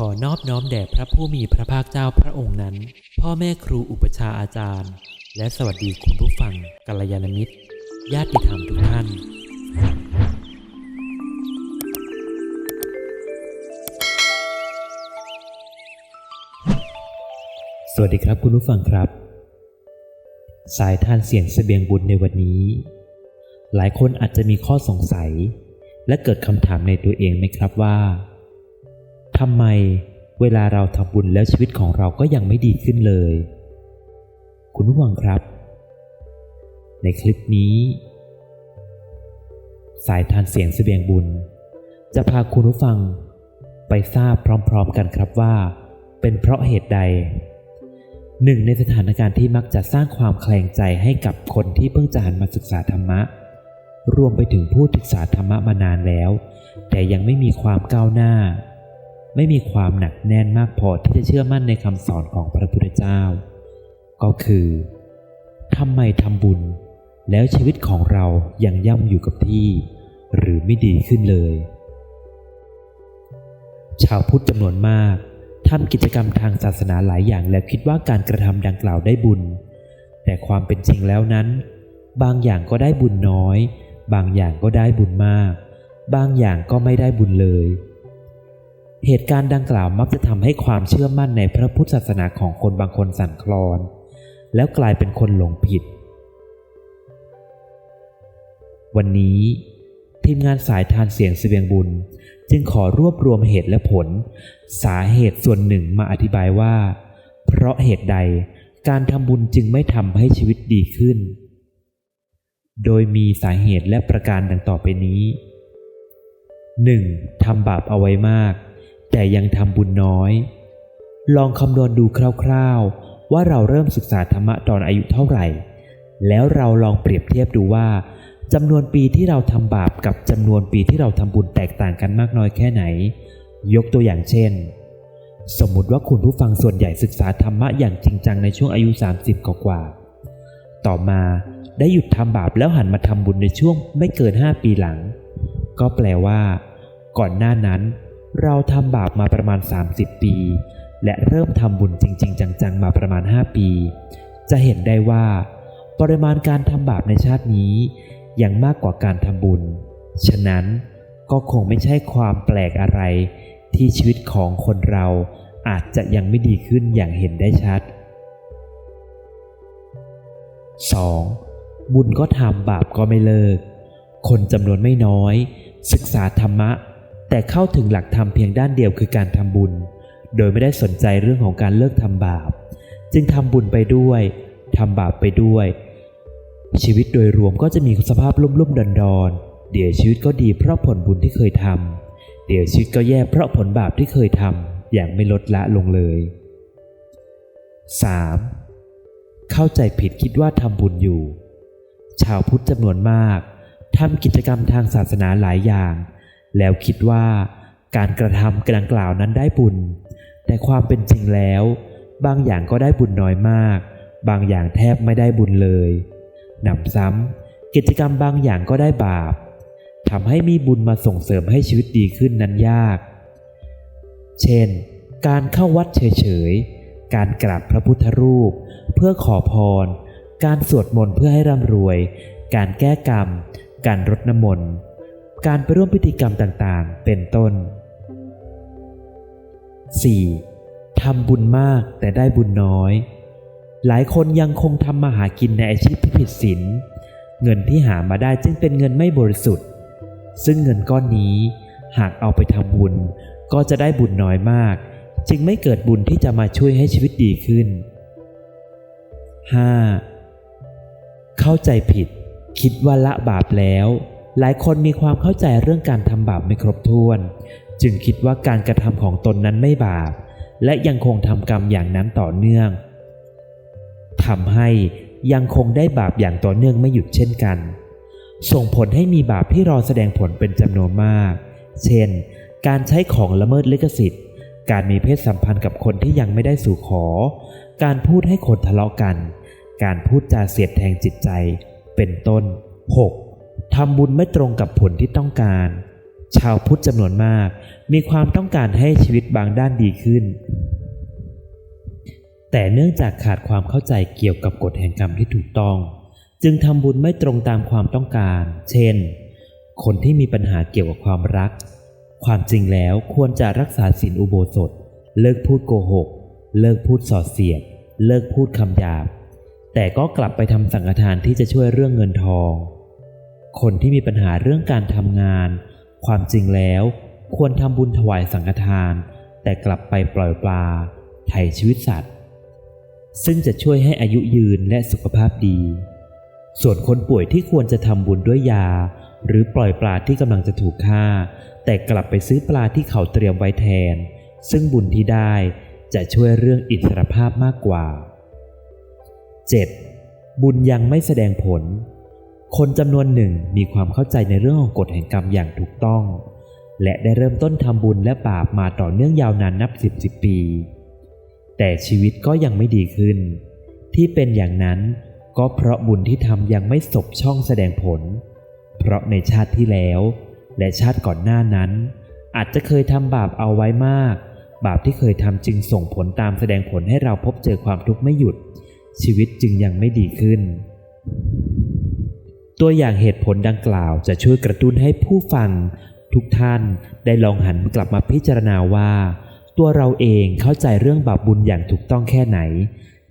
ขอนอบน้อมแด่พระผู้มีพระภาคเจ้าพระองค์นั้น พ่อแม่ครูอุปชาอาจารย์ และสวัสดีคุณผู้ฟังกัลยาณมิตร ญาติธรรมทุกท่าน สวัสดีครับคุณผู้ฟังครับ สายทานเสียงเสบียงบุญในวันนี้ หลายคนอาจจะมีข้อสงสัย และเกิดคำถามในตัวเองไหมครับว่า ทำไมเวลาเราทำบุญแล้วชีวิตของเราก็ยังไม่ดีขึ้นเลย คุณผู้ฟังครับ ในคลิปนี้ สายทานเสียงเสบียงบุญ จะพาคุณผู้ฟังไปทราบพร้อมๆกันครับว่า เป็นเพราะเหตุใด หนึ่งในสถานการณ์ที่มักจะสร้างความแคลงใจให้กับคนที่เพิ่งจะหันมาศึกษาธรรมะ รวมไปถึงผู้ศึกษาธรรมะมานานแล้ว แต่ยังไม่มีความก้าวหน้า ไม่มีความหนักแน่นมากพอที่จะเชื่อมั่นในคำสอนของพระพุทธเจ้า ก็คือทำไมทำบุญ แล้วชีวิตของเรายังย่ำอยู่กับที่ หรือไม่ดีขึ้นเลย ชาวพุทธจำนวนมากทำกิจกรรมทางศาสนาหลายอย่างแล้วคิดว่าการกระทำดังกล่าวได้บุญ แต่ความเป็นจริงแล้วนั้น บางอย่างก็ได้บุญน้อย บางอย่างก็ได้บุญมาก บางอย่างก็ไม่ได้บุญเลย เหตุการณ์ดังกล่าวมักจะทำให้ความเชื่อมั่นในพระพุทธศาสนาของคนบางคนสั่นคลอน แล้วกลายเป็นคนหลงผิด วันนี้ทีมงานสายทานเสียงเสบียงบุญ จึงขอรวบรวมเหตุและผล สาเหตุส่วนหนึ่งมาอธิบายว่า เพราะเหตุใดการทำบุญจึงไม่ทำให้ชีวิตดีขึ้น โดยมีสาเหตุและประการดังต่อไปนี้ 1. ทำบาปเอาไว้มาก แต่ยังทำบุญน้อย ลองคำนวณดูคร่าวๆ ว่าเราเริ่มศึกษาธรรมะตอนอายุเท่าไหร่ แล้วเราลองเปรียบเทียบดูว่าจำนวนปีที่เราทำบาปกับจำนวนปีที่เราทำบุญแตกต่างกันมากน้อยแค่ไหน ยกตัวอย่างเช่น สมมุติว่าคุณผู้ฟังส่วนใหญ่ศึกษาธรรมะอย่างจริงจังในช่วงอายุ 30 กว่า ต่อมาได้หยุดทำบาปแล้วหันมาทำบุญในช่วงไม่เกิน 5 ปีหลัง ก็แปลว่า ก่อนหน้านั้น เราทำบาปมาประมาณ 30 ปี และเริ่มทำบุญจริง ๆ จังๆ มาประมาณ 5 ปี จะเห็นได้ว่า ปริมาณการทำบาปในชาตินี้ ยังมากกว่าการทำบุญ ฉะนั้นก็คงไม่ใช่ความแปลกอะไร ที่ชีวิตของคนเราอาจจะยังไม่ดีขึ้นอย่างเห็นได้ชัด 2. บุญก็ทำบาปก็ไม่เลิก คนจำนวนไม่น้อย ศึกษาธรรมะ แต่เข้าถึงหลักธรรมเพียงด้านเดียวคือการทำบุญ โดยไม่ได้สนใจเรื่องของการเลิกทำบาป จึงทำบุญไปด้วยทำบาปไปด้วย ชีวิตโดยรวมก็จะมีสภาพลุ่มๆดอนดอนๆเดี๋ยวชีวิตก็ดีเพราะผลบุญที่เคยทำเดี๋ยวชีวิตก็แย่เพราะผลบาปที่เคยทำอย่างไม่ลดละลงเลย 3. เข้าใจผิดคิดว่าทำบุญอยู่ ชาวพุทธจำนวนมากทำกิจกรรมทางศาสนาหลายอย่าง แล้วคิดว่าการกระทำดังกล่าวนั้นได้บุญ แต่ความเป็นจริงแล้ว บางอย่างก็ได้บุญน้อยมาก บางอย่างแทบไม่ได้บุญเลยหนำซ้ำกิจกรรมบางอย่างก็ได้บาปทำให้มีบุญมาส่งเสริมให้ชีวิตดีขึ้นนั้นยาก เช่น การเข้าวัดเฉยๆ การกราบพระพุทธรูป เพื่อขอพร การสวดมนต์เพื่อให้ร่ำรวย การแก้กรรม การรดน้ำมนต์ การไปร่วมพิธีกรรมต่างๆ เป็นต้น 4. ทำบุญมากแต่ได้บุญน้อย หลายคนยังคงทำมาหากินในอาชีพที่ผิดศีล เงินที่หามาได้จึงเป็นเงินไม่บริสุทธิ์ ซึ่งเงินก้อนนี้หากเอาไปทำบุญก็จะได้บุญน้อยมาก จึงไม่เกิดบุญที่จะมาช่วยให้ชีวิตดีขึ้น 5. เข้าใจผิด คิดว่าละบาปแล้ว หลายคนมีความเข้าใจเรื่องการทำบาปไม่ครบถ้วน จึงคิดว่าการกระทำของตนนั้นไม่บาป และยังคงทำกรรมอย่างนั้นต่อเนื่องทำให้ยังคงได้บาปอย่างต่อเนื่องไม่หยุดเช่นกัน ส่งผลให้มีบาปที่รอแสดงผลเป็นจำนวนมาก เช่น การใช้ของละเมิดลิขสิทธิ์ การมีเพศสัมพันธ์กับคนที่ยังไม่ได้สู่ขอ การพูดให้คนทะเลาะกัน การพูดจาเสียดแทงจิตใจ เป็นต้น 6. ทำบุญไม่ตรงกับผลที่ต้องการ ชาวพุทธจำนวนมาก มีความต้องการให้ชีวิตบางด้านดีขึ้น แต่เนื่องจากขาดความเข้าใจเกี่ยวกับกฎแห่งกรรมที่ถูกต้อง จึงทำบุญไม่ตรงตามความต้องการ เช่น คนที่มีปัญหาเกี่ยวกับความรัก ความจริงแล้วควรจะรักษาศีลอุโบสถ เลิกพูดโกหก เลิกพูดส่อเสียด เลิกพูดคำหยาบ แต่ก็กลับไปทำสังฆทานที่จะช่วยเรื่องเงินทอง คนที่มีปัญหาเรื่องการทำงาน ความจริงแล้ว ควรทำบุญถวายสังฆทาน แต่กลับไปปล่อยปลา ไถ่ชีวิตสัตว์ ซึ่งจะช่วยให้อายุยืนและสุขภาพดี ส่วนคนป่วยที่ควรจะทำบุญด้วยยา หรือปล่อยปลาที่กำลังจะถูกฆ่า แต่กลับไปซื้อปลาที่เขาเตรียมไว้แทน ซึ่งบุญที่ได้จะช่วยเรื่องอิสรภาพมากกว่า 7. บุญยังไม่แสดงผล คนจำนวนหนึ่งมีความเข้าใจในเรื่องของกฎแห่งกรรมอย่างถูกต้อง และได้เริ่มต้นทำบุญและบาปมาต่อเนื่องยาวนานนับสิบสิบปี แต่ชีวิตก็ยังไม่ดีขึ้น ที่เป็นอย่างนั้นก็เพราะบุญที่ทำยังไม่สบช่องแสดงผล เพราะในชาติที่แล้ว และชาติก่อนหน้านั้น อาจจะเคยทำบาปเอาไว้มาก บาปที่เคยทำจึงส่งผลตามแสดงผลให้เราพบเจอความทุกข์ไม่หยุด ชีวิตจึงยังไม่ดีขึ้น ตัวอย่างเหตุผลดังกล่าวจะช่วยกระตุ้นให้ผู้ฟัง ทุกท่านได้ลองหันกลับมาพิจารณาว่า ตัวเราเองเข้าใจเรื่องบาปบุญอย่างถูกต้องแค่ไหน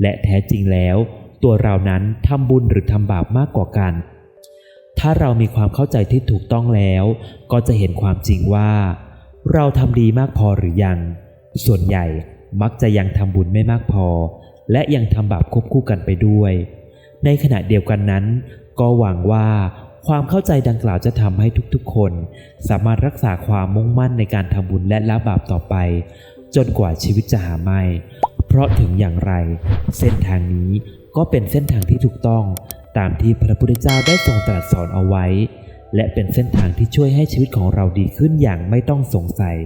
และแท้จริงแล้ว ตัวเรานั้นทำบุญหรือทำบาปมากกว่ากัน ถ้าเรามีความเข้าใจที่ถูกต้องแล้ว ก็จะเห็นความจริงว่า เราทำดีมากพอหรือยัง ส่วนใหญ่มักจะยังทำบุญไม่มากพอ และยังทำบาปควบคู่กันไปด้วย ในขณะเดียวกันนั้น ก็หวังว่าความเข้าใจดังกล่าวจะทำให้ทุกๆคน สามารถรักษาความมุ่งมั่นในการทำบุญและละบาปต่อไป จนกว่าชีวิตจะหาไม่ เพราะถึงอย่างไร เส้นทางนี้ก็เป็นเส้นทางที่ถูกต้อง ตามที่พระพุทธเจ้าได้ทรงตรัสสอนเอาไว้ และเป็นเส้นทางที่ช่วยให้ชีวิตของเราดีขึ้นอย่างไม่ต้องสงสัย